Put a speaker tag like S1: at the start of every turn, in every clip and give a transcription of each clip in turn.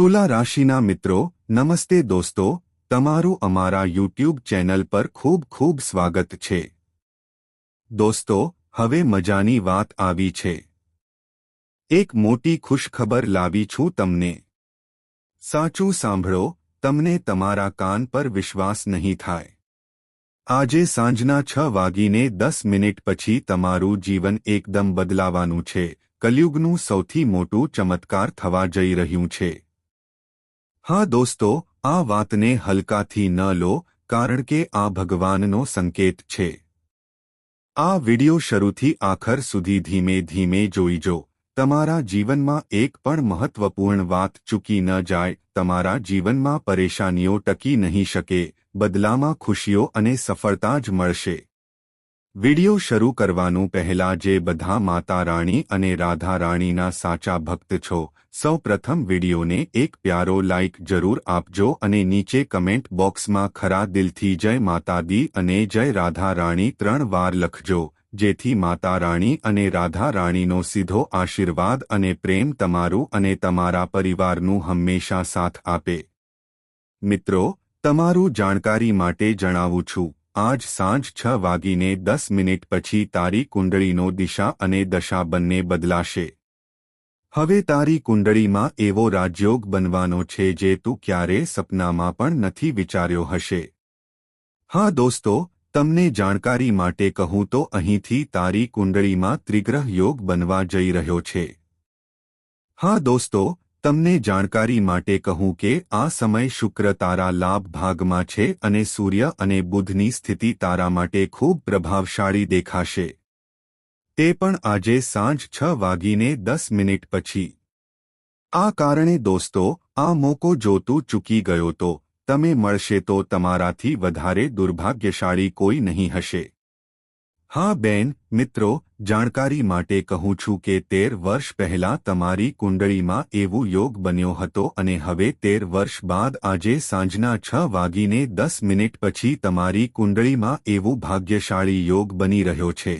S1: તુલા રાશિના મિત્રો, નમસ્તે દોસ્તો, તમારું અમારા યુટ્યુબ ચેનલ પર ખૂબ ખૂબ સ્વાગત છે. દોસ્તો, હવે મજાની વાત આવી છે. એક મોટી ખુશખબર લાવી છું તમને. સાચું સાંભળો, તમને તમારા કાન પર વિશ્વાસ નહીં થાય. આજે સાંજના છ વાગીને દસ મિનિટ પછી તમારું જીવન એકદમ બદલાવાનું છે. કલયુગનું સૌથી મોટું ચમત્કાર થવા જઈ રહ્યું છે. હા દોસ્તો, આ વાતને હલકાથી ન લો, કારણ કે આ ભગવાનનો સંકેત છે. આ વિડિયો શરૂથી આખર સુધી ધીમે ધીમે જોઈજો તમારા જીવનમાં એક પણ મહત્વપૂર્ણ વાત ચૂકી ન જાય, તમારા જીવનમાં પરેશાનીઓ ટકી નહીં શકે, બદલામાં ખુશીઓ અને સફળતા જ મળશે. વિડિયો શરૂ કરવાનું પહેલા જે બધા માતા રાણી અને રાધા રાણીના સાચા ભક્ત છો, સૌ પ્રથમ વિડિયોને એક પ્યારો લાઇક જરૂર આપજો અને નીચે કમેન્ટ બોક્સમાં ખરા દિલથી જય માતા દી અને જય રાધા રાણી ત્રણ વાર લખજો, જેથી માતા રાણી અને રાધા રાણીનો સીધો આશીર્વાદ અને પ્રેમ તમારું અને તમારા પરિવારનું હંમેશા સાથ આપે. મિત્રો, તમારું જાણકારી માટે જણાવું છું. આજ સાંજ છ વાગીને દસ મિનિટ પછી તારી કુંડળીનો દિશા અને દશા બંને બદલાશે. હવે તારી કુંડળીમાં એવો રાજયોગ બનવાનો છે જે તું ક્યારે સપનામાં પણ નથી વિચાર્યો હશે. હા દોસ્તો, તમને જાણકારી માટે કહું તો અહીંથી તારી કુંડળીમાં ત્રિગ્રહ યોગ બનવા જઈ રહ્યો છે. હા દોસ્તો તમને જાણકારી માટે કહું કે આ સમય શુક્ર તારા લાભ ભાગમાં છે અને સૂર્ય અને બુધની સ્થિતિ તારા માટે ખૂબ પ્રભાવશાળી દેખાશે. તે પણ આજે સાંજ છ વાગીને દસ મિનિટ પછી. આ કારણે દોસ્તો, આ મોકો જોતું ચૂકી ગયો તો, તમે મળશે તો તમારાથી વધારે દુર્ભાગ્યશાળી કોઈ નહીં હશે. હા બેન, મિત્રો, જાણકારી માટે કહું છું કે તેર વર્ષ પહેલા તમારી કુંડળીમાં એવું યોગ બન્યો હતો અને હવે તેર વર્ષ બાદ આજે સાંજના છ વાગીને દસ મિનિટ પછી તમારી કુંડળીમાં એવું ભાગ્યશાળી યોગ બની રહ્યો છે.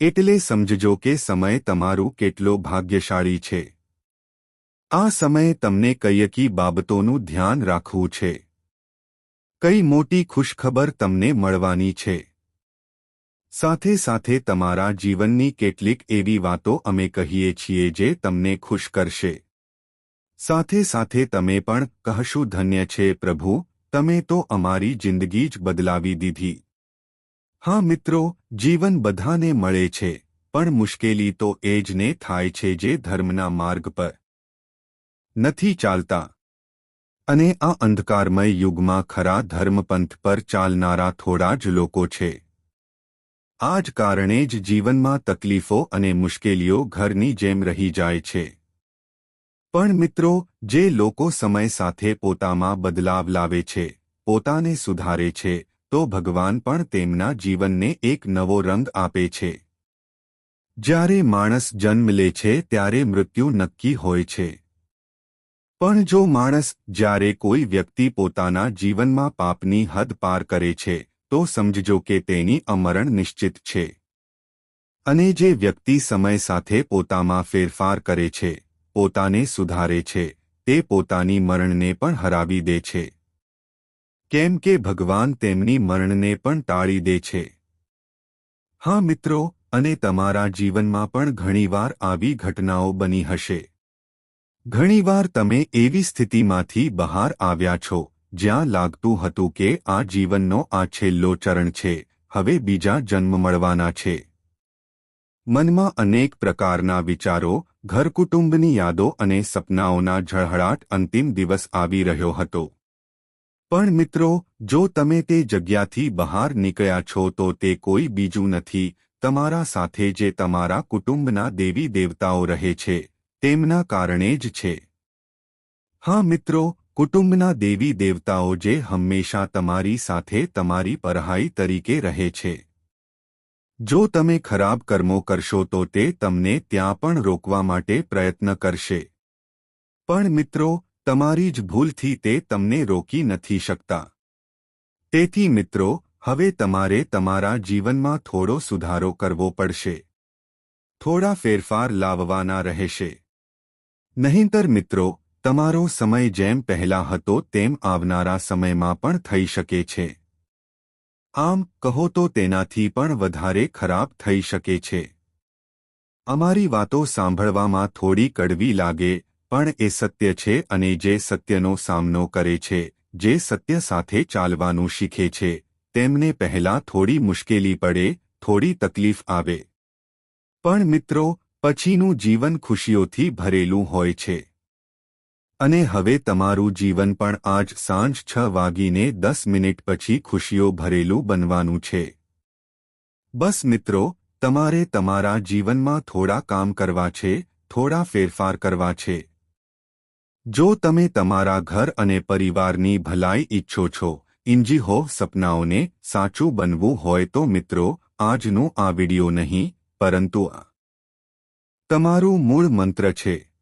S1: એટલે સમજજો કે સમય તમારું કેટલો ભાગ્યશાળી છે. આ સમયે તમને કયકી બાબતોનું ધ્યાન રાખવું છે. કઈ મોટી ખુશખબર તમને મળવાની છે. સાથે સાથે તમારા જીવનની કેટલીક એવી વાતો અમે કહીએ છીએ જે તમને ખુશ કરશે. સાથે સાથે તમે પણ કહશું, ધન્ય છે પ્રભુ, તમે તો અમારી જિંદગી જ બદલાવી દીધી. હા મિત્રો, જીવન બધાને મળે છે, પણ મુશ્કેલી તો એ જ ને થાય છે જે ધર્મના માર્ગ પર નથી ચાલતા. અને આ અંધકારમય યુગમાં ખરા ધર્મપંથ પર ચાલનારા થોડા જ લોકો છે. આ જ કારણે જ જીવનમાં તકલીફો અને મુશ્કેલીઓ ઘરની જેમ રહી જાય છે. પણ મિત્રો, જે લોકો સમય સાથે પોતામાં બદલાવ લાવે છે, પોતાને સુધારે છે, તો ભગવાન પણ તેમના જીવનને એક નવો રંગ આપે છે. જ્યારે માણસ જન્મ લે છે, ત્યારે મૃત્યુ નક્કી હોય છે. પણ જો માણસ, જ્યારે કોઈ વ્યક્તિ પોતાના જીવનમાં પાપની હદ પાર કરે છે તો સમજજો કે તેની અમરણ નિશ્ચિત છે. અને જે વ્યક્તિ સમય સાથે પોતામાં ફેરફાર કરે છે, પોતાને સુધારે છે, તે પોતાની મરણને પણ હરાવી દે છે. કેમ કે ભગવાન તેમની મરણને પણ ટાળી દે છે. હા મિત્રો, અને તમારા જીવનમાં પણ ઘણીવાર આવી ઘટનાઓ બની હશે. ઘણીવાર તમે એવી સ્થિતિમાંથી બહાર આવ્યા છો જ્યાં લાગતું હતું કે આ જીવનનો આ છેલ્લો ચરણ છે, હવે બીજા જન્મ મળવાના છે. મનમાં અનેક પ્રકારના વિચારો, ઘરકુટુંબની યાદો અને સપનાઓના ઝળહળાટ અંતિમ દિવસ આવી રહ્યો હતો. પણ મિત્રો, જો તમે તે જગ્યાથી બહાર નીકળ્યા છો તો તે કોઈ બીજું નથી, તમારા સાથે જે તમારા કુટુંબના દેવી દેવતાઓ રહે છે, તેમના કારણે જ છે. હા મિત્રો કુટુંબના દેવી દેવતાઓ જે હંમેશા તમારી સાથે તમારી પરહાઈ તરીકે રહે છે. જો તમે ખરાબ કર્મો કરશો તો તે તમને ત્યાં પણ રોકવા માટે પ્રયત્ન કરશે. પણ મિત્રો, તમારી જ ભૂલથી તે તમને રોકી નથી શકતા. તેથી મિત્રો, હવે તમારે તમારા જીવનમાં થોડો સુધારો કરવો પડશે. થોડા ફેરફાર લાવવાના રહેશે. નહીંતર મિત્રો તમારો સમય જેમ પહેલા હતો તેમ આવનારા સમયમાં પણ થઈ શકે છે. આમ, કહો તો તેનાથી પણ વધારે ખરાબ થઈ શકે છે. અમારી વાતો સાંભળવામાં થોડી કડવી લાગે, પણ એ સત્ય છે અને જે સત્યનો સામનો કરે છે, જે સત્ય સાથે ચાલવાનું શીખે છે, તેમને પહેલા થોડી મુશ્કેલી પડે, થોડી તકલીફ આવે. પણ મિત્રો, પછીનું જીવન ખુશીઓથી ભરેલું હોય છે. અને હવે તમારું જીવન પણ આજ સાંજ છ વાગીને દસ મિનિટ પછી ખુશીઓ ભરેલું બનવાનું છે. બસ મિત્રો, તમારે તમારા જીવનમાં થોડા કામ કરવા છે, થોડા ફેરફાર કરવા છે. જો તમે તમારા ઘર અને પરિવારની ભલાઈ ઈચ્છો છો હો સપનાઓને સાચું બનવું હોય તો મિત્રો, આજનો આ વિડિયો નહીં, પરંતુ તમારું મૂળ મંત્ર છે.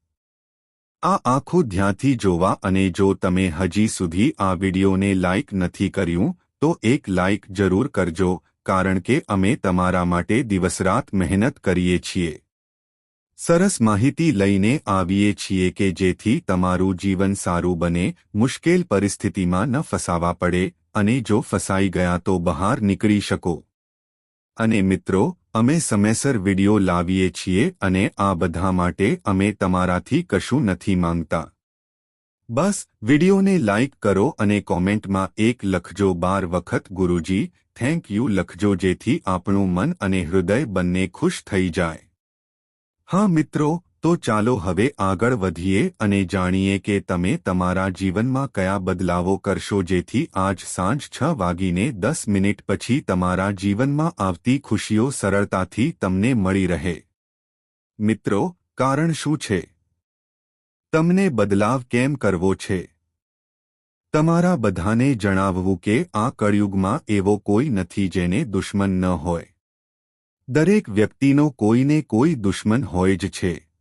S1: આ આખું ધ્યાનથી જોવા અને જો તમે હજી સુધી આ વિડિયોને લાઇક નથી કર્યું, તો એક લાઇક જરૂર કરજો, કારણ કે અમે તમારા માટે દિવસરાત મહેનત કરીએ છીએ. સરસ માહિતી લઈને આવીએ છીએ કે જેથી તમારું જીવન સારું બને, મુશ્કેલ પરિસ્થિતિમાં ન ફસાવા પડે, અને જો ફસાઈ ગયા તો બહાર નીકળી શકો. અને મિત્રો અમે સમયસર વિડિયો લાવીએ છીએ અને આ બધા માટે અમે તમારાથી કશું નથી માંગતા. બસ, વિડિયોને લાઇક કરો અને કોમેન્ટમાં એક લખજો બાર વખત, ગુરુજી, થેન્ક યુ લખજો જેથી આપણું મન અને હૃદય બંને ખુશ થઈ જાય. હા મિત્રો તો ચાલો હવે આગળ વધીએ અને જાણીએ કે તમે તમારા જીવનમાં કયા બદલાવો કરશો જેથી આજ સાંજ છ વાગીને દસ મિનિટ પછી તમારા જીવનમાં આવતી ખુશીઓ સરળતાથી તમને મળી રહે. મિત્રો, કારણ શું છે? તમને બદલાવ કેમ કરવો છે? તમારા બધાને જણાવવું કે આ કળિયુગમાં એવો કોઈ નથી જેને દુશ્મન ન હોય. દરેક વ્યક્તિનો કોઈને કોઈ દુશ્મન હોય જ છે.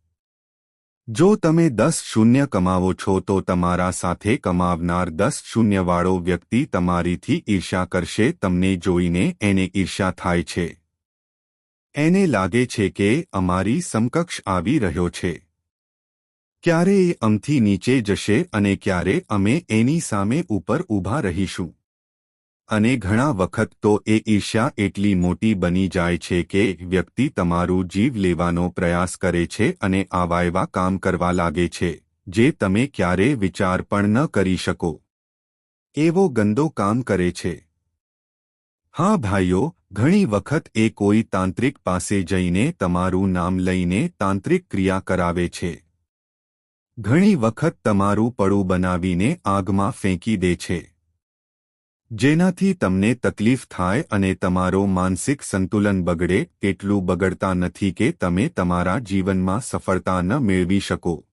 S1: જો તમે દસ શૂન્ય કમાવો છો તો તમારા સાથે કમાવનાર દસ શૂન્યવાળો વ્યક્તિ તમારીથી ઈર્ષા કરશે, તમને જોઈને એને ઈર્ષા થાય છે. એને લાગે છે કે અમારી સમકક્ષ આવી રહ્યો છે. ક્યારે એ અમથી નીચે જશે અને ક્યારે અમે એની સામે ઉપર ઊભા રહીશું? અને ઘણા વખત તો એ ઈર્ષ્યા એટલી મોટી બની જાય છે કે વ્યક્તિ તમારું જીવ લેવાનો પ્રયાસ કરે છે અને આવા એવા કામ કરવા લાગે છે, જે તમે ક્યારે વિચાર પણ ન કરી શકો. એવો ગંદો કામ કરે છે. હા ભાઈઓ, ઘણી વખત એ કોઈ તાંત્રિક પાસે જઈને તમારું નામ લઈને તાંત્રિક ક્રિયા કરાવે છે. ઘણી વખત તમારું પડું બનાવીને આગમાં ફેંકી દે છે. જેનાથી તમને તકલીફ થાય અને તમારો માનસિક સંતુલન બગડે, એટલું બગડતા નથી કે તમે તમારા જીવનમાં સફળતા ન મેળવી શકો.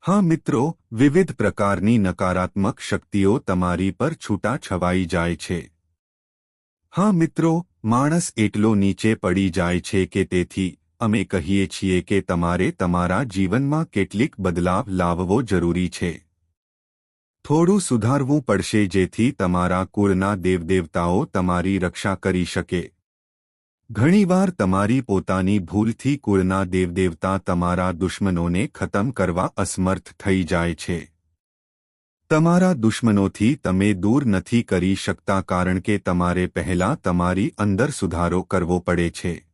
S1: હા મિત્રો, વિવિધ પ્રકારની નકારાત્મક શક્તિઓ તમારી પર છૂટા છવાઈ જાય છે. હા મિત્રો, માણસ એટલો નીચે પડી જાય છે કે તેથી, અમે કહીએ છીએ કે તમારે તમારા જીવનમાં કેટલીક બદલાવ લાવવો જરૂરી છે. થોડું સુધારવું પડશે જેથી તમારા કુળના દેવદેવતાઓ તમારી રક્ષા કરી શકે. ઘણીવાર તમારી પોતાની ભૂલથી કુળના દેવદેવતા તમારા દુશ્મનોને ખતમ કરવા અસમર્થ થઈ જાય છે. તમારા દુશ્મનોથી તમે દૂર નથી કરી શકતા કારણ કે તમારે પહેલા તમારી અંદર સુધારો કરવો પડે છે.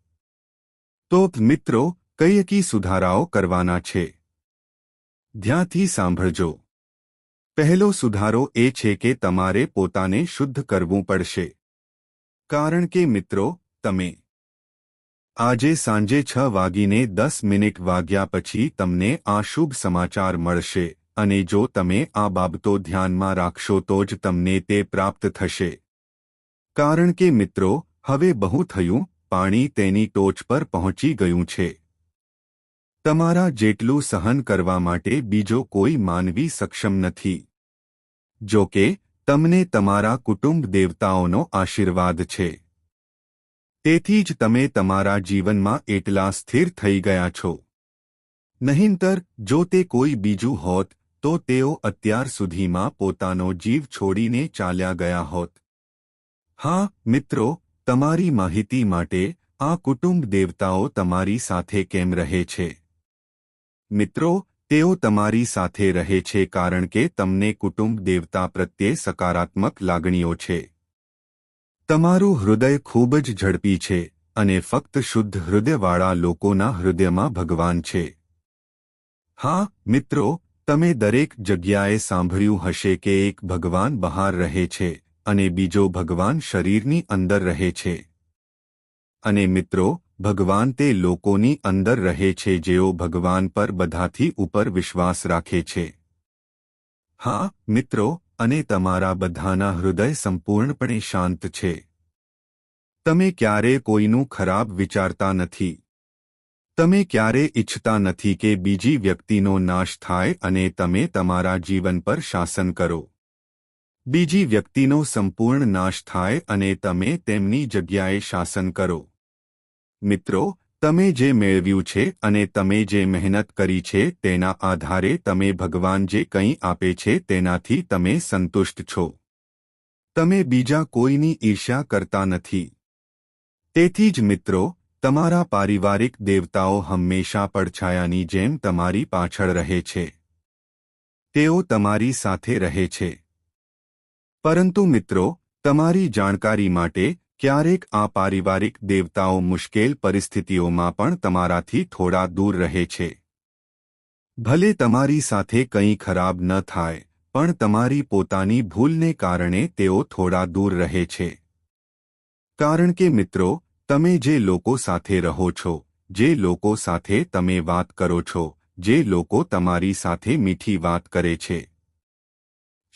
S1: તો મિત્રો, કઈ કી સુધારાઓ કરવાના છે? ધ્યાથી સાંભળજો. પહેલો સુધારો એ છે કે તમારે પોતાને શુદ્ધ કરવું પડશે. કારણ કે મિત્રો, તમે આજે સાંજે છ વાગીને દસ મિનિટ વાગ્યા પછી તમને આ શુભ સમાચાર મળશે, અને જો તમે આ બાબતો ધ્યાનમાં રાખશો તો જ તમને તે પ્રાપ્ત થશે. કારણ કે મિત્રો, હવે બહુ થયું, પાણી તેની ટોચ પર પહોંચી ગયું છે. તમારા જેટલું સહન કરવા માટે બીજો કોઈ માનવી સક્ષમ નથી. જો કે, તમને તમારા કુટુંબ દેવતાઓનો આશીર્વાદ છે. તેથી જ તમે તમારા જીવનમાં એટલા સ્થિર થઈ ગયા છો. નહીંતર, જો તે કોઈ બીજું હોત, તો તેઓ અત્યાર સુધીમાં પોતાનો જીવ છોડીને ચાલ્યા ગયા હોત. હા, મિત્રો, તમારી માહિતી માટે આ કુટુંબ દેવતાઓ તમારી સાથે કેમ રહે છે? મિત્રો, તેઓ તમારી સાથે રહે છે કારણ કે તમને કુટુંબ દેવતા પ્રત્યે સકારાત્મક લાગણીઓ છે. તમારું હૃદય ખૂબ જ ઝડપી છે અને ફક્ત શુદ્ધ હૃદયવાળા લોકોના હૃદયમાં ભગવાન છે. હા, મિત્રો, તમે દરેક જગ્યાએ સાંભળ્યું હશે કે એક ભગવાન બહાર રહે છે અને બીજો ભગવાન શરીરની અંદર રહે છે. અને મિત્રો ભગવાન તે લોકોની અંદર રહે છે જેઓ ભગવાન પર બધાથી ઉપર વિશ્વાસ રાખે છે. હા, મિત્રો, અને તમારા બધાના હૃદય સંપૂર્ણપણે શાંત છે. તમે ક્યારે કોઈનું ખરાબ વિચારતા નથી. તમે ક્યારે ઇચ્છતા નથી કે બીજી વ્યક્તિનો નાશ થાય અને તમે તમારા જીવન પર શાસન કરો. બીજી વ્યક્તિનો સંપૂર્ણ નાશ થાય અને તમે તેમની જગ્યાએ શાસન કરો. મિત્રો, તમે જે મેળવ્યું છે અને તમે જે મહેનત કરી છે તેના આધારે તમે ભગવાન જે કંઈ આપે છે તેનાથી તમે સંતુષ્ટ છો. તમે બીજા કોઈની ઈર્ષ્યા કરતા નથી. તેથી જ મિત્રો, તમારા પારિવારિક દેવતાઓ હંમેશા પડછાયાની જેમ તમારી પાછળ રહે છે. તેઓ તમારી સાથે રહે છે. પરંતુ મિત્રો, તમારી જાણકારી માટે ક્યારેક આ પારિવારિક દેવતાઓ મુશ્કેલ પરિસ્થિતિઓમાં પણ તમારાથી થોડા દૂર રહે છે. ભલે તમારી સાથે કંઈ ખરાબ ન થાય, પણ તમારી પોતાની ભૂલને કારણે તેઓ થોડા દૂર રહે છે. કારણ કે મિત્રો, તમે જે લોકો સાથે રહો છો, જે લોકો સાથે તમે વાત કરો છો, જે લોકો તમારી સાથે મીઠી વાત કરે છે.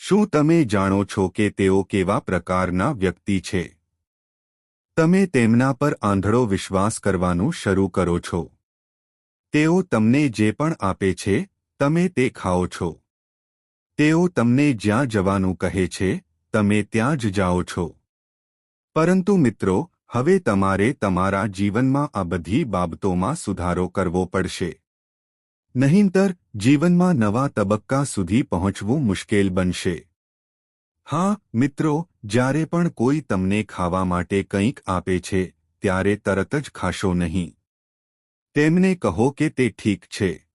S1: શું તમે જાણો છો કે તેઓ કેવા પ્રકારના વ્યક્તિ છે? તમે તેમના પર આંધળો વિશ્વાસ કરવાનું શરૂ કરો છો. તેઓ તમને જે પણ આપે છે, તમે તે ખાઓ છો. તેઓ તમને જ્યાં જવાનું કહે છે, તમે ત્યાં જ જાઓ છો. પરંતુ મિત્રો, હવે તમારે તમારા જીવનમાં આ બધી બાબતોમાં સુધારો કરવો પડશે. નહીંતર, જીવનમાં નવા તબક્કા સુધી પહોંચવું મુશ્કેલ બનશે. હા, મિત્રો, જ્યારે પણ કોઈ તમને ખાવા માટે કંઈક આપે છે, ત્યારે તરત જ ખાશો નહીં. તેમને કહો કે તે ઠીક છે.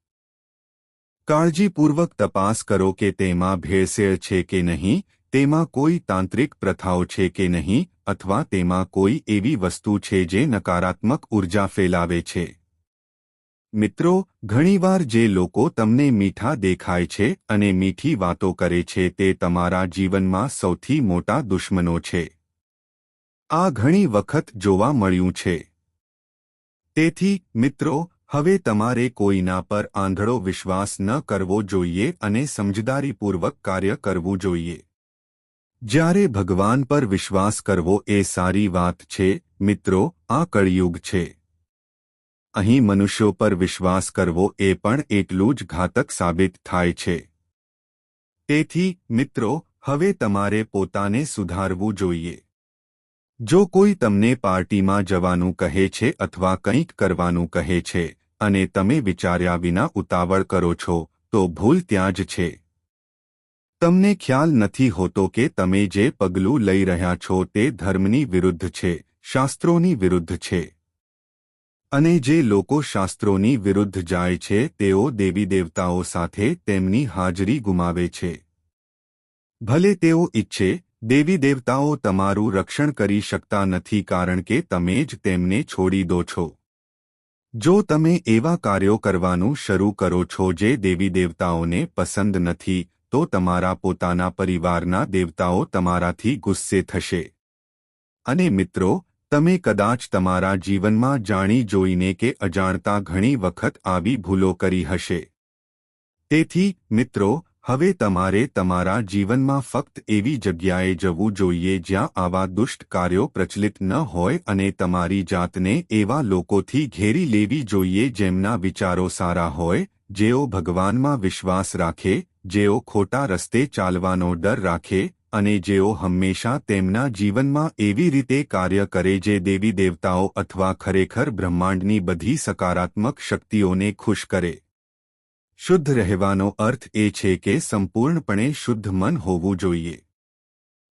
S1: કાળજીપૂર્વક તપાસ કરો કે તેમાં ભેળસેળ છે કે નહીં, તેમાં કોઈ તાંત્રિક પ્રથાઓ છે કે નહીં, અથવા તેમાં કોઈ એવી વસ્તુ છે જે નકારાત્મક ઊર્જા ફેલાવે છે. મિત્રો, ઘણીવાર જે લોકો તમને મીઠા દેખાય છે અને મીઠી વાતો કરે છે તે તમારા જીવનમાં સૌથી મોટા દુશ્મનો છે. આ ઘણી વખત જોવા મળ્યું છે. તેથી, મિત્રો, હવે તમારે કોઈના પર આંધળો વિશ્વાસ ન કરવો જોઈએ અને સમજદારીપૂર્વક કાર્ય કરવું જોઈએ. જ્યારે ભગવાન પર વિશ્વાસ કરવો એ સારી વાત છે, મિત્રો, આ કળિયુગ છે. અહીં મનુષ્યો પર વિશ્વાસ કરવો એ પણ એટલું જ ઘાતક સાબિત થાય છે. તેથી, મિત્રો, હવે તમારે પોતાને સુધારવું જોઈએ. જો કોઈ તમને પાર્ટીમાં જવાનું કહે છે અથવા કંઈક કરવાનું કહે છે, અને તમે વિચાર્યા વિના ઉતાવળ કરો છો, તો ભૂલ ત્યાં જ છે. તમને ખ્યાલ નથી હોતો કે તમે જે પગલું લઈ રહ્યા છો તે ધર્મની વિરુદ્ધ છે, શાસ્ત્રોની વિરુદ્ધ છે. અને જે લોકો શાસ્ત્રોની વિરુદ્ધ જાય છે, તેઓ દેવી દેવતાઓ સાથે તેમની હાજરી ગુમાવે છે. ભલે તેઓ ઈચ્છે, દેવી દેવતાઓ તમારું રક્ષણ કરી શકતા નથી કારણ કે તમે જ તેમને છોડી દો છો. જો તમે એવા કાર્યો કરવાનું શરૂ કરો છો જે દેવી દેવતાઓને પસંદ નથી, તો તમારા પોતાના પરિવારના દેવતાઓ તમારાથી ગુસ્સે થશે. અને મિત્રો તમે કદાચ તમારા જીવનમાં જાણી જોઈને કે અજાણતા ઘણી વખત આવી ભૂલો કરી હશે. તેથી, મિત્રો, હવે તમારે તમારા જીવનમાં ફક્ત એવી જગ્યાએ જવું જોઈએ જ્યાં આવા દુષ્ટ કાર્યો પ્રચલિત ન હોય અને તમારી જાતને એવા લોકોથી ઘેરી લેવી જોઈએ જેમના વિચારો સારા હોય, જેઓ ભગવાનમાં વિશ્વાસ રાખે, જેઓ ખોટા રસ્તે ચાલવાનો ડર રાખે અને જેઓ હંમેશા તેમના જીવનમાં એવી રીતે કાર્ય કરે જે દેવી દેવતાઓ અથવા ખરેખર બ્રહ્માંડની બધી સકારાત્મક શક્તિઓને ખુશ કરે. શુદ્ધ રહેવાનો અર્થ એ છે કે સંપૂર્ણપણે શુદ્ધ મન હોવું જોઈએ.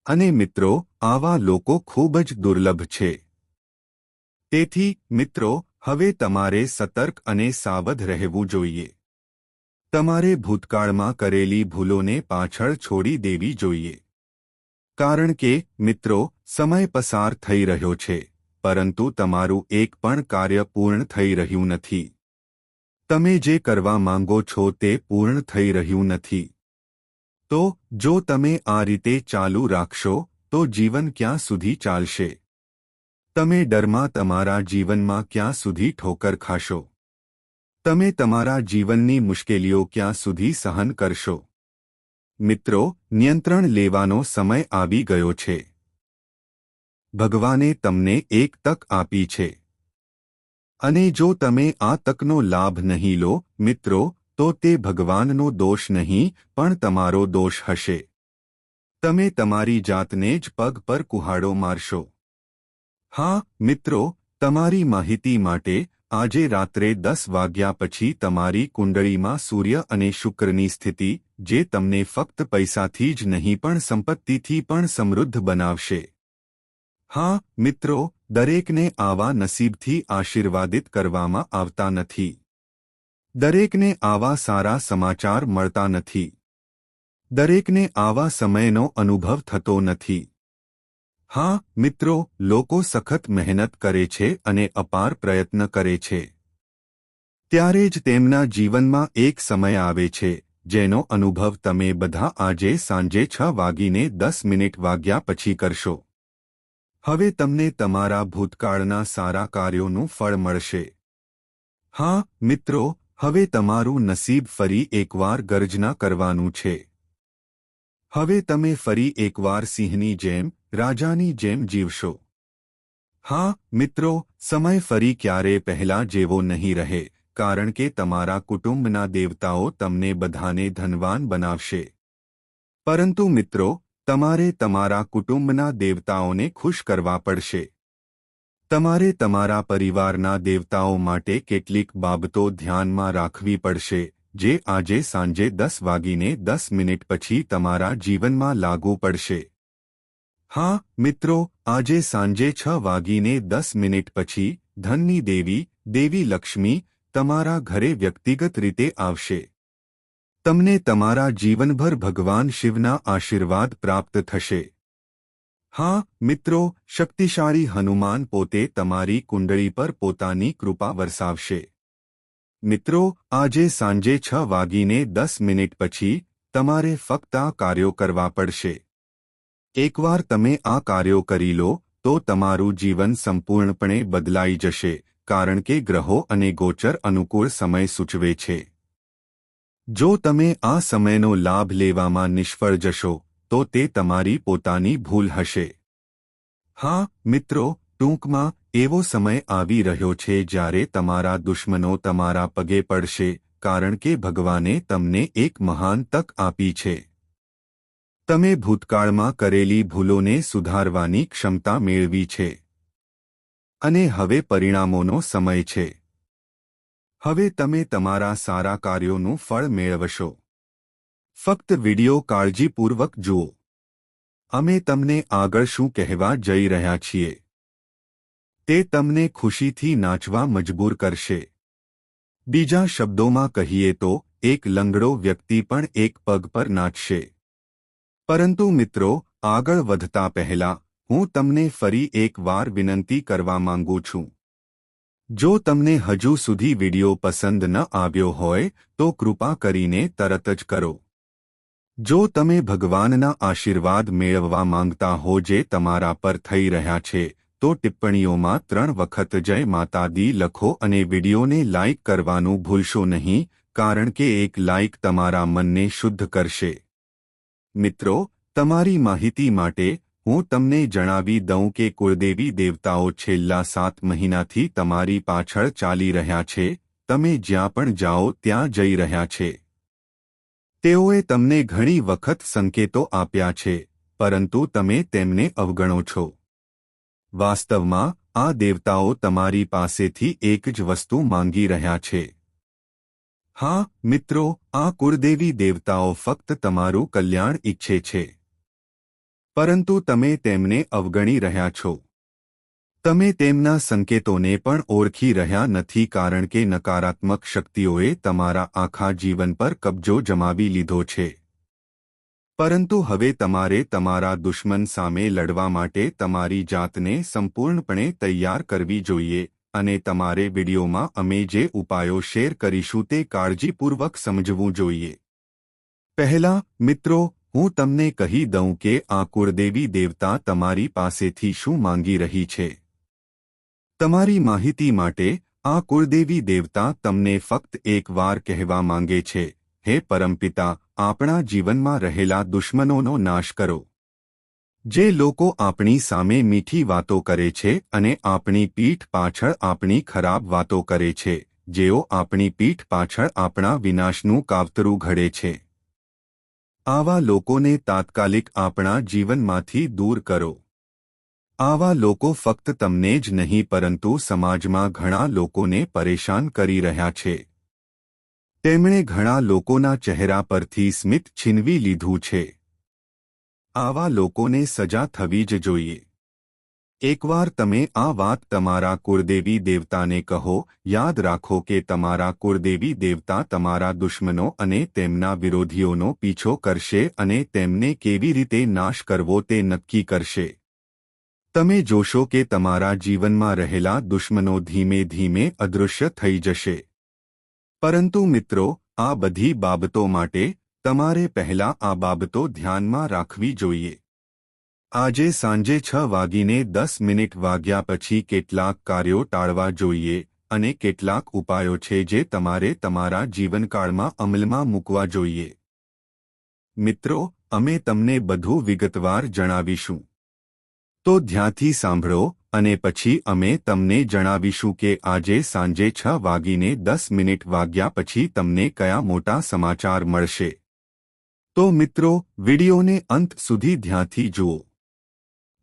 S1: અને મિત્રો, આવા લોકો ખૂબ જ દુર્લભ છે. તેથી, મિત્રો, હવે તમારે સતર્ક અને સાવધ રહેવું જોઈએ. તમારે ભૂતકાળમાં કરેલી ભૂલોને પાછળ છોડી દેવી જોઈએ. કારણ કે, મિત્રો, સમય પસાર થઈ રહ્યો છે, પરંતુ તમારું એક પણ કાર્ય પૂર્ણ થઈ રહ્યું નથી. તમે જે કરવા માંગો છો તે પૂર્ણ થઈ રહ્યું નથી. તો, જો તમે આ રીતે ચાલુ રાખશો, તો જીવન ક્યાં સુધી ચાલશે? તમે ડરમાં તમારા જીવનમાં ક્યાં સુધી ઠોકર ખાશો? તમે તમારા જીવનની મુશ્કેલીઓ ક્યાં સુધી સહન કરશો? મિત્રો, નિયંત્રણ લેવાનો સમય આવી ગયો છે. ભગવાને તમને એક તક આપી છે. અને જો તમે આ તકનો લાભ નહીં લો, મિત્રો, તો તે ભગવાનનો દોષ નહીં, પણ તમારો દોષ હશે. તમે તમારી જાતને જ પગ પર કુહાડો મારશો. હા, મિત્રો, તમારી માહિતી માટે આજે રાત્રે દસ વાગ્યા પછી તમારી કુંડળીમાં સૂર્ય અને શુક્રની સ્થિતિ, જે તમને ફક્ત પૈસાથી જ નહીં પણ સંપત્તિથી પણ સમૃદ્ધ બનાવશે. હા, મિત્રો, દરેકને આવા નસીબથી આશીર્વાદિત કરવામાં આવતા નથી. દરેકને આવા સારા સમાચાર મળતા નથી. દરેકને આવા સમયનો અનુભવ થતો નથી. હા, મિત્રો, લોકો સખત મહેનત કરે છે અને અપાર પ્રયત્ન કરે છે. ત્યારે જ તેમના જીવનમાં એક સમય આવે છે, જેનો અનુભવ તમે બધા આજે સાંજે છ વાગીને દસ મિનિટ વાગ્યા પછી કરશો. હવે તમને તમારા ભૂતકાળના સારા કાર્યોનું ફળ મળશે. હા, મિત્રો, હવે તમારું નસીબ ફરી એકવાર ગર્જના કરવાનું છે. હવે તમે ફરી એકવાર સિંહની જેમ રાજાની જેમ જીવશો. હા, મિત્રો, સમય ફરી ક્યારે પહેલા જેવો નહીં રહે, કારણ કે તમારા કુટુંબના દેવતાઓ તમને બધાને ધનવાન બનાવશે. પરંતુ મિત્રો, તમારે તમારા કુટુંબના દેવતાઓને ખુશ કરવા પડશે. તમારે તમારા પરિવારના દેવતાઓ માટે કેટલીક બાબતો ધ્યાનમાં રાખવી પડશે, જે આજે સાંજે દસ વાગીને દસ મિનિટ પછી તમારા જીવનમાં લાગુ પડશે. હા મિત્રો આજે સાંજે છ વાગીને દસ મિનિટ પછી ધનની દેવી દેવી લક્ષ્મી તમારા ઘરે વ્યક્તિગત રીતે આવશે તમને તમારા જીવનભર ભગવાન શિવના આશીર્વાદ પ્રાપ્ત થશે હા મિત્રો શક્તિશાળી હનુમાન પોતે તમારી કુંડળી પર પોતાની કૃપા વરસાવશે મિત્રો આજે સાંજે છ વાગીને દસ મિનિટ પછી તમારે ફક્ત આ કાર્યો કરવા પડશે એકવાર તમે આ કાર્યો કરી લો, તો તમારું જીવન સંપૂર્ણપણે બદલાઈ જશે, કારણ કે ગ્રહો અને ગોચર અનુકૂળ સમય સૂચવે છે. જો તમે આ સમયનો લાભ લેવામાં નિષ્ફળ જશો, તો તે તમારી પોતાની ભૂલ હશે. હા, મિત્રો, ટૂંકમાં, એવો સમય આવી રહ્યો છે જ્યારે તમારા દુશ્મનો તમારા પગે પડશે, કારણ કે ભગવાને તમને એક મહાન તક આપી છે. તમે ભૂતકાળમાં કરેલી ભૂલોને સુધારવાની ક્ષમતા મેળવી છે. અને હવે પરિણામોનો સમય છે. હવે તમે તમારા સારા કાર્યોનું ફળ મેળવશો. ફક્ત વિડિયો કાળજીપૂર્વક જુઓ. અમે તમને આગળ શું કહેવા જઈ રહ્યા છીએ. તે તમને ખુશીથી નાચવા મજબૂર કરશે. બીજા શબ્દોમાં કહીએ તો, એક લંગડો વ્યક્તિ પણ એક પગ પર નાચશે. પરંતુ મિત્રો, આગળ વધતા પહેલા, હું તમને ફરી એકવાર વિનંતી કરવા માંગુ છું. જો તમને હજુ સુધી વિડિયો પસંદ ન આવ્યો હોય, તો કૃપા કરીને તરત જ કરો. જો તમે ભગવાનના આશીર્વાદ મેળવવા માંગતા હો જે તમારા પર થઈ રહ્યા છે, તો ટિપ્પણીઓમાં ત્રણ વખત જય માતા દી લખો અને વિડીયોને લાઇક કરવાનું ભૂલશો નહીં, કારણ કે એક લાઇક તમારા મનને શુદ્ધ કરશે. મિત્રો, તમારી માહિતી માટે હું તમને જણાવી દઉં કે કુળદેવી દેવતાઓ છેલ્લા સાત મહિનાથી તમારી પાછળ ચાલી રહ્યા છે, તમે જ્યાં પણ જાઓ ત્યાં જઈ રહ્યા છે. તેઓએ તમને ઘણી વખત સંકેતો આપ્યા છે, પરંતુ તમે તેમને અવગણો છો. વાસ્તવમાં, આ દેવતાઓ તમારી પાસેથી એક જ વસ્તુ માંગી રહ્યા છે. હા, મિત્રો, આ કુળદેવી દેવતાઓ ફક્ત તમારું કલ્યાણ ઈચ્છે છે. પરંતુ તમે તેમને અવગણી રહ્યા છો. તમે તેમના સંકેતોને પણ ઓળખી રહ્યા નથી કારણ કે નકારાત્મક શક્તિઓએ તમારા આખા જીવન પર કબજો જમાવી લીધો છે. પરંતુ હવે તમારે તમારા દુશ્મન સામે લડવા માટે તમારી જાતને સંપૂર્ણપણે તૈયાર કરવી જોઈએ. અને તમારે વિડીયોમાં અમે જે ઉપાયો શેર કરીશું તે કાળજીપૂર્વક સમજવું જોઈએ. પહેલા, મિત્રો, હું તમને કહી દઉં કે આ કુળદેવી દેવતા તમારી પાસેથી શું માંગી રહી છે. તમારી માહિતી માટે, આ કુળદેવી દેવતા તમને ફક્ત એક વાર કહેવા માંગે છે, હે પરમપિતા, આપણા જીવનમાં રહેલા દુશ્મનોનો નાશ કરો. જે લોકો આપણી સામે મીઠી વાતો કરે છે અને આપણી પીઠ પાછળ આપણી ખરાબ વાતો કરે છે, જેઓ આપણી પીઠ પાછળ આપણા વિનાશનું કાવતરું ઘડે છે. આવા લોકોને તાત્કાલિક આપણા જીવનમાંથી દૂર કરો. આવા લોકો ફક્ત તમને જ નહીં, પરંતુ સમાજમાં ઘણા લોકોને પરેશાન કરી રહ્યા છે. તેમણે ઘણા લોકોના ચહેરા પરથી સ્મિત છીનવી લીધું છે. આવા લોકોને સજા થવી જ જોઈએ. એકવાર તમે આ વાત તમારા કુળદેવી દેવતાને કહો, યાદ રાખો કે તમારા કુળદેવી દેવતા તમારા દુશ્મનો અને તેમના વિરોધીઓનો પીછો કરશે અને તેમને કેવી રીતે નાશ કરવો તે નક્કી કરશે. તમે જોશો કે તમારા જીવનમાં રહેલા દુશ્મનો ધીમે ધીમે અદૃશ્ય થઈ જશે. પરંતુ મિત્રો, આ બધી બાબતો માટે તમારે પહેલા આ બાબતો ધ્યાનમાં રાખવી જોઈએ. આજે સાંજે છ વાગીને દસ મિનિટ વાગ્યા પછી કેટલાક કાર્યો ટાળવા જોઈએ અને કેટલાક ઉપાયો છે જે તમારે તમારા જીવનકાળમાં અમલમાં મૂકવા જોઈએ. મિત્રો, અમે તમને બધું વિગતવાર જણાવીશું. તો ધ્યાનથી સાંભળો અને પછી અમે તમને જણાવીશું કે આજે સાંજે છ વાગીને દસ મિનિટ વાગ્યા પછી તમને કયા મોટા સમાચાર મળશે. તો મિત્રો, વિડિયોને અંત સુધી ધ્યાનથી જુઓ.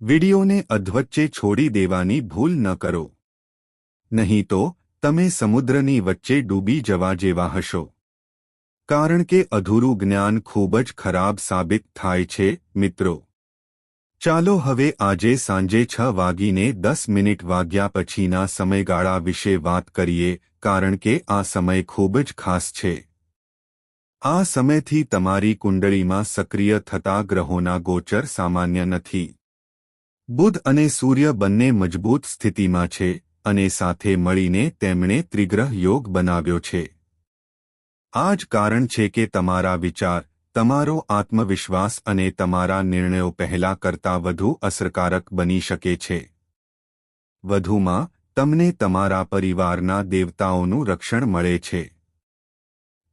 S1: વિડીયોને અધવચ્ચે છોડી દેવાની ભૂલ ન કરો. નહીં તો, તમે સમુદ્રની વચ્ચે ડૂબી જવા જેવા હશો. કારણ કે અધૂરું જ્ઞાન ખૂબ જ ખરાબ સાબિત થાય છે, મિત્રો. ચાલો હવે આજે સાંજે છ વાગીને દસ મિનિટ વાગ્યા પછીના સમયગાળા વિશે વાત કરીએ, કારણ કે આ સમય ખૂબ જ ખાસ છે. આ સમયથી તમારી કુંડળીમાં સક્રિય થતા ગ્રહોના ગોચર સામાન્ય નથી. બુધ અને સૂર્ય બંને મજબૂત સ્થિતિમાં છે અને સાથે મળીને તેમણે ત્રિગ્રહ યોગ બનાવ્યો છે. આ જ કારણ છે કે તમારા વિચાર, તમારો આત્મવિશ્વાસ અને તમારા નિર્ણયો પહેલા કરતાં વધુ અસરકારક બની શકે છે. વધુમાં, તમને તમારા પરિવારના દેવતાઓનું રક્ષણ મળે છે.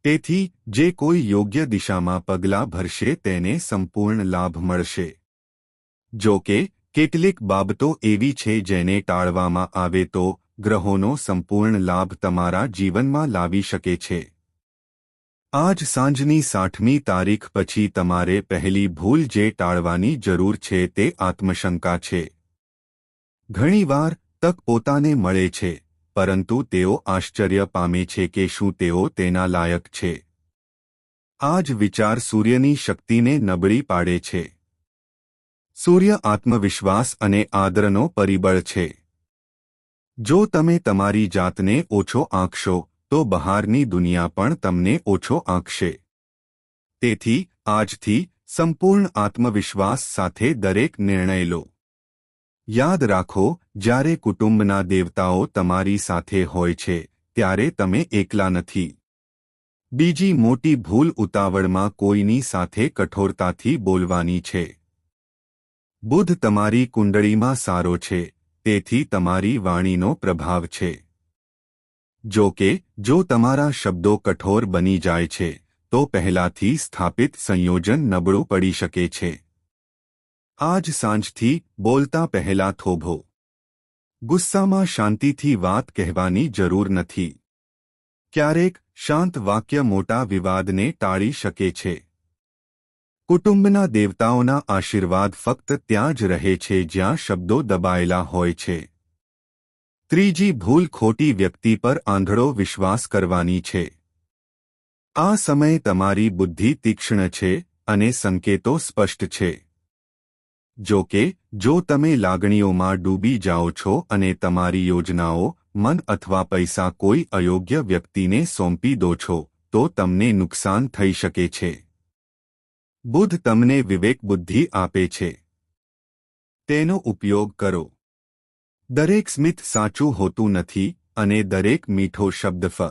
S1: તેથી, જે કોઈ યોગ્ય દિશામાં પગલાં ભરશે તેને સંપૂર્ણ લાભ મળશે. જો કે, કેટલીક બાબતો એવી છે જેને ટાળવામાં આવે તો, ગ્રહોનો સંપૂર્ણ લાભ તમારા જીવનમાં લાવી શકે છે. આજ સાંજની સાઠમી તારીખ પછી તમારે પહેલી ભૂલ જે ટાળવાની જરૂર છે તે આત્મશંકા છે. ઘણીવાર તક પોતાને મળે છે. પરંતુ તેઓ આશ્ચર્ય પામે છે કે શું તેઓ તેના લાયક છે. આ જ વિચાર સૂર્યની શક્તિને નબળી પાડે છે. સૂર્ય આત્મવિશ્વાસ અને આદરનો પરિબળ છે. જો તમે તમારી જાતને ઓછો આંકશો, તો બહારની દુનિયા પણ તમને ઓછો આંકશે. તેથી, આજથી, સંપૂર્ણ આત્મવિશ્વાસ સાથે દરેક નિર્ણય લો. યાદ રાખો જ્યારે કુટુંબના દેવતાઓ તમારી સાથે હોય છે, ત્યારે તમે એકલા નથી. બીજી મોટી ભૂલ ઉતાવળમાં કોઈની સાથે કઠોરતાથી બોલવાની છે. બુધ તમારી કુંડળીમાં સારો છે, તેથી તમારી વાણીનો પ્રભાવ છે. જો કે, જો તમારા શબ્દો કઠોર બની જાય છે, તો પહેલાથી સ્થાપિત સંયોજન નબળું પડી શકે છે. આજ સાંજથી બોલતા પહેલા થોભો. ગુસ્સામાં શાંતિથી વાત કહેવાની જરૂર નથી. ક્યારેક શાંત વાક્ય મોટા વિવાદને ટાળી શકે છે. કુટુંબના દેવતાઓના આશીર્વાદ ફક્ત ત્યાં જ રહે છે જ્યાં શબ્દો દબાયેલા હોય છે. ત્રીજી ભૂલ ખોટી વ્યક્તિ પર આંધળો વિશ્વાસ કરવાની છે. આ સમયે તમારી બુદ્ધિ તીક્ષ્ણ છે અને સંકેતો સ્પષ્ટ છે. જો કે, જો તમે લાગણીઓમાં ડૂબી જાઓ છો અને તમારી યોજનાઓ, મન અથવા પૈસા કોઈ અયોગ્ય વ્યક્તિને સોંપી દો છો, તો તમને નુકસાન થઈ શકે છે. બુદ્ધ તમને વિવેક બુદ્ધિ આપે છે. તેનો ઉપયોગ કરો. દરેક સ્મિત સાચું હોતું નથી અને દરેક મીઠો શબ્દ ફ